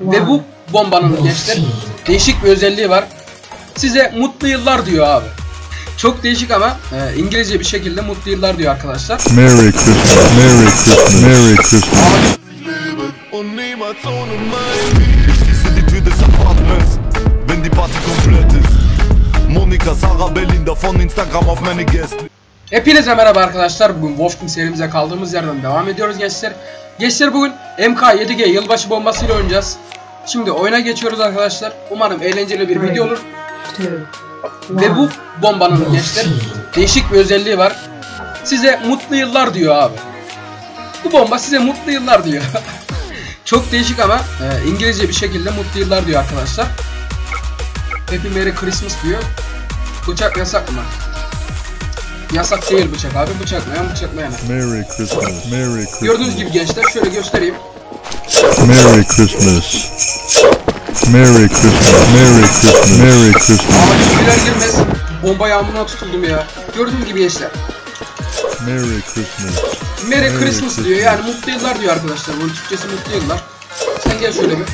Ve bu bombanın gençler değişik bir özelliği var. Size mutlu yıllar diyor abi. Çok değişik ama e, İngilizce bir şekilde mutlu yıllar diyor arkadaşlar. Merry Christmas, Merry Christmas, Merry Christmas. Hepinize merhaba arkadaşlar. Bugün Wolf Team serimize kaldığımız yerden devam ediyoruz gençler. Gençler bugün MK7G yılbaşı bombasıyla oynayacağız. Şimdi oyuna geçiyoruz arkadaşlar. Umarım eğlenceli bir video olur. Ve bu bombanın gençler değişik bir özelliği var. Size mutlu yıllar diyor abi. Bu bomba size mutlu yıllar diyor. Çok değişik ama e, İngilizce bir şekilde mutlu yıllar diyor arkadaşlar. Happy Merry Christmas diyor. Bıçak yasak mı? Yasak değil bıçak abi. Bıçaklayan bıçaklayana. Merry Christmas, Merry Christmas. Gördüğünüz gibi gençler şöyle göstereyim. Merry Christmas. Merry Christmas, Merry Christmas, Merry Christmas, Ama girer girmez bomba yağmuruna tutuldum ya. Gördüğünüz gibi gençler. Merry Christmas. Merry Merry Christmas Christmas. diyor. Yani mutlu yıllar diyor arkadaşlar. Bunun Türkçesi mutlu yıllar. Sen gel şöyle bir.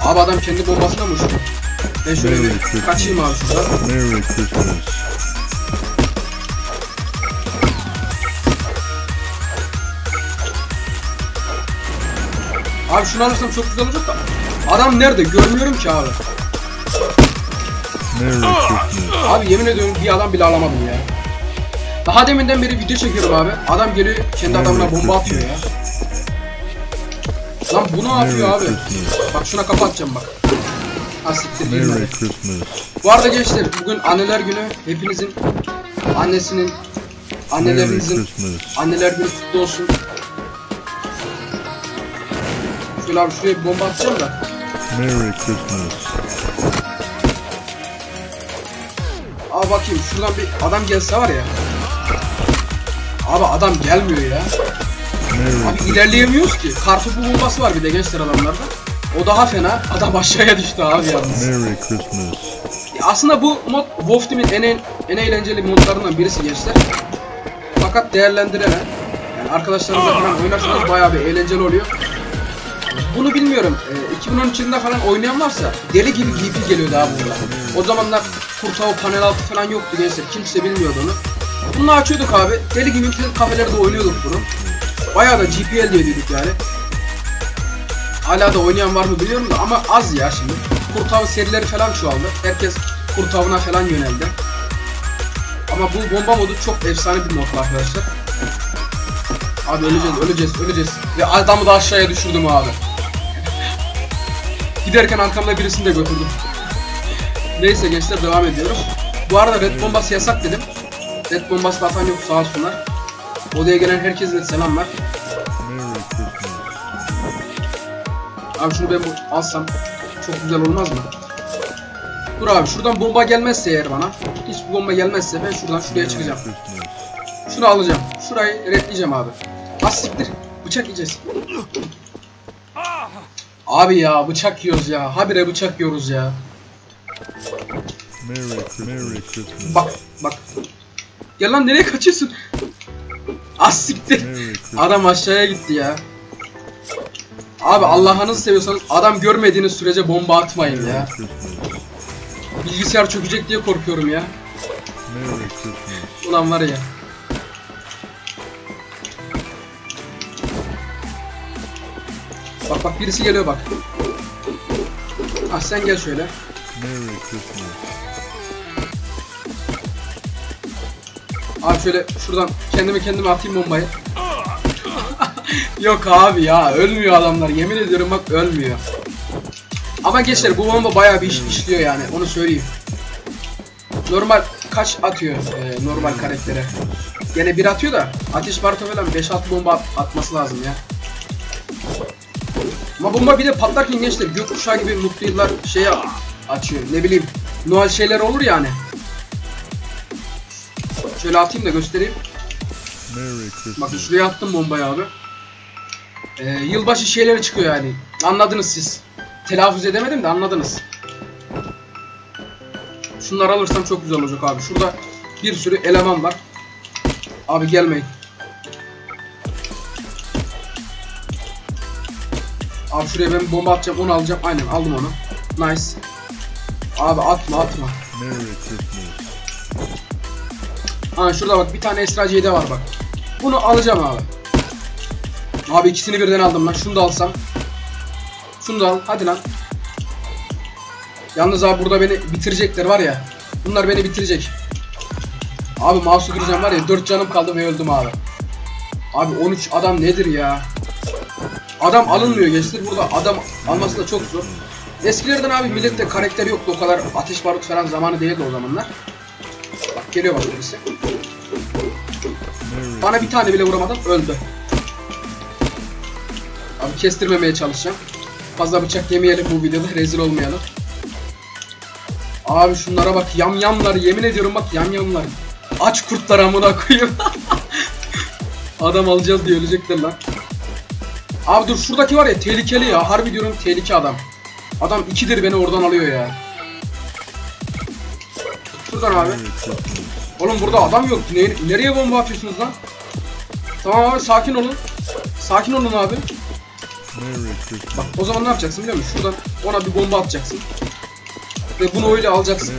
Abi adam kendi bombasına mı uçtu? Ben şöyle Merry bir Christmas. kaçayım abi şuradan. Merry Christmas. Abi şunu alırsam çok güzel olacak da. Adam nerede? Görmüyorum ki abi. Merry Christmas. Abi yemin ediyorum bir adam bile alamadım ya. Daha deminden beri video çekiyorum abi. Adam geliyor kendi adamına bomba atıyor ya. Lan bu ne yapıyor abi? Bak şuna kafa atacağım bak. Ha siktir girmedi. Merry Christmas. Bu arada gençler bugün anneler günü hepinizin annesinin Merry annelerinizin Christmas. anneler günü kutlu olsun. Şöyle abi şuraya bir bomba atacağım da. Merry Christmas. Abi bakayım şuradan bir adam gelse var ya. Abi adam gelmiyor ya. Merry Abi ilerleyemiyoruz ki. Kartopu bombası var bir de gençler adamlarda. O daha fena. Adam aşağıya düştü abi yalnız. Merry Christmas. Ya aslında bu mod Wolf Team'in en, en, en eğlenceli modlarından birisi gençler. Fakat değerlendirene yani arkadaşlarınızla falan oynarsanız bayağı bir eğlenceli oluyor. Bunu bilmiyorum. Ee, 2013 yılında falan oynayan varsa deli gibi GP geliyordu abi burada. O zamanlar Kurtava panel altı falan yoktu gençler. Kimse bilmiyordu onu. Bunu açıyorduk abi. Deli gibi kafelerde oynuyorduk bunu. Bayağı da GP elde ediyorduk yani. Hala da oynayan var mı biliyorum da ama az ya şimdi. Kurtav serileri falan çoğaldı. Herkes kurtavına falan yöneldi. Ama bu bomba modu çok efsane bir mod arkadaşlar. Abi öleceğiz, öleceğiz, öleceğiz. Ve adamı da aşağıya düşürdüm abi. Giderken arkamda birisini de götürdüm. Neyse gençler devam ediyoruz. Bu arada red bombası yasak dedim. Red bombası atan yok sağ olsunlar. Odaya gelen herkese de selamlar. Abi şunu ben alsam çok güzel olmaz mı? Dur abi şuradan bomba gelmezse eğer bana hiç bomba gelmezse ben şuradan şuraya çıkacağım. Şunu alacağım. Şurayı redleyeceğim abi. Az siktir. Bıçak yiyeceğiz. Abi ya bıçak yiyoruz ya. Habire bıçak yiyoruz ya. Bak bak. Gel lan nereye kaçıyorsun? Az siktir. Merry Christmas. Adam aşağıya gitti ya. Abi Allah'ınızı seviyorsanız adam görmediğiniz sürece bomba atmayın ya. Bilgisayar çökecek diye korkuyorum ya. Ulan var ya. Bak bak birisi geliyor bak. Ah sen gel şöyle. Abi şöyle şuradan kendimi kendime atayım bombayı. Yok abi ya ölmüyor adamlar yemin ediyorum bak ölmüyor. Ama gençler bu bomba bayağı bir iş işliyor yani onu söyleyeyim. Normal kaç atıyor e, normal karaktere? Gene bir atıyor da ateş barto falan 5-6 bomba at- atması lazım ya. Ama bomba bir de patlarken gençler gökkuşağı gibi mutlu yıllar şey açıyor ne bileyim Noel şeyler olur yani. Şöyle atayım da göstereyim. Bakın şuraya attım bombayı abi. Ee, yılbaşı şeyleri çıkıyor yani. Anladınız siz. Telaffuz edemedim de anladınız. Şunları alırsam çok güzel olacak abi. Şurada bir sürü eleman var. Abi gelmeyin. Abi şuraya ben bomba atacağım onu alacağım. Aynen aldım onu. Nice. Abi atma atma. Ha şurada bak bir tane Esra C'de var bak. Bunu alacağım abi. Abi ikisini birden aldım lan. Şunu da alsam. Şunu da al. Hadi lan. Yalnız abi burada beni bitirecekler var ya. Bunlar beni bitirecek. Abi mouse'u kıracağım var ya 4 canım kaldı ve öldüm abi. Abi 13 adam nedir ya? Adam alınmıyor gençler. Burada adam alması da çok zor. Eskilerden abi millette karakter yoktu o kadar ateş barut falan zamanı değildi o zamanlar. Bak geliyor bak birisi. Bana bir tane bile vuramadan öldü. Abi kestirmemeye çalışacağım. Fazla bıçak yemeyelim bu videoda rezil olmayalım. Abi şunlara bak yamyamlar yemin ediyorum bak yamyamlar. Aç kurtlar amına koyayım. adam alacağız diye ölecekler lan. Abi dur şuradaki var ya tehlikeli ya harbi diyorum tehlike adam. Adam ikidir beni oradan alıyor ya. Şuradan abi. Oğlum burada adam yok. Ne- nereye bomba atıyorsunuz lan? Tamam abi sakin olun. Sakin olun abi. Bak o zaman ne yapacaksın biliyor musun? Şuradan ona bir bomba atacaksın. Ve bunu öyle alacaksın.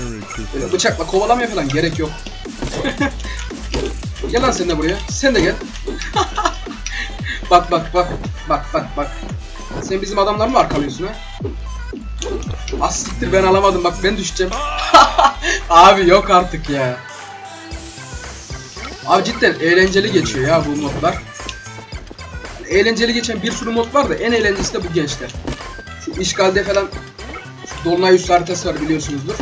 Böyle bıçakla kovalamaya falan gerek yok. gel lan sen de buraya. Sen de gel. bak bak bak. Bak bak bak. Sen bizim adamları mı arkalıyorsun ha? Az siktir ben alamadım bak ben düşeceğim. Abi yok artık ya. Abi cidden eğlenceli geçiyor ya bu modlar. Eğlenceli geçen bir sürü mod var da en eğlencelisi de bu gençler. Şu işgalde falan şu Dolunay Üssü haritası var biliyorsunuzdur.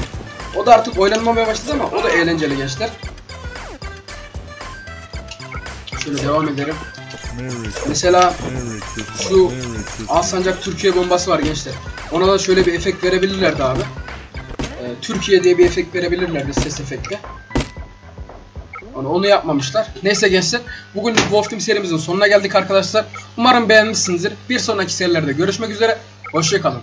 O da artık oynanmamaya başladı ama o da eğlenceli gençler. Şöyle devam edelim. Mesela. Şu. Alsancak Türkiye bombası var gençler. Ona da şöyle bir efekt verebilirlerdi abi. Ee, Türkiye diye bir efekt verebilirlerdi ses efekti. Onu, onu yapmamışlar. Neyse gençler bugünlük Wolf Team serimizin sonuna geldik arkadaşlar. Umarım beğenmişsinizdir. Bir sonraki serilerde görüşmek üzere. Hoşçakalın.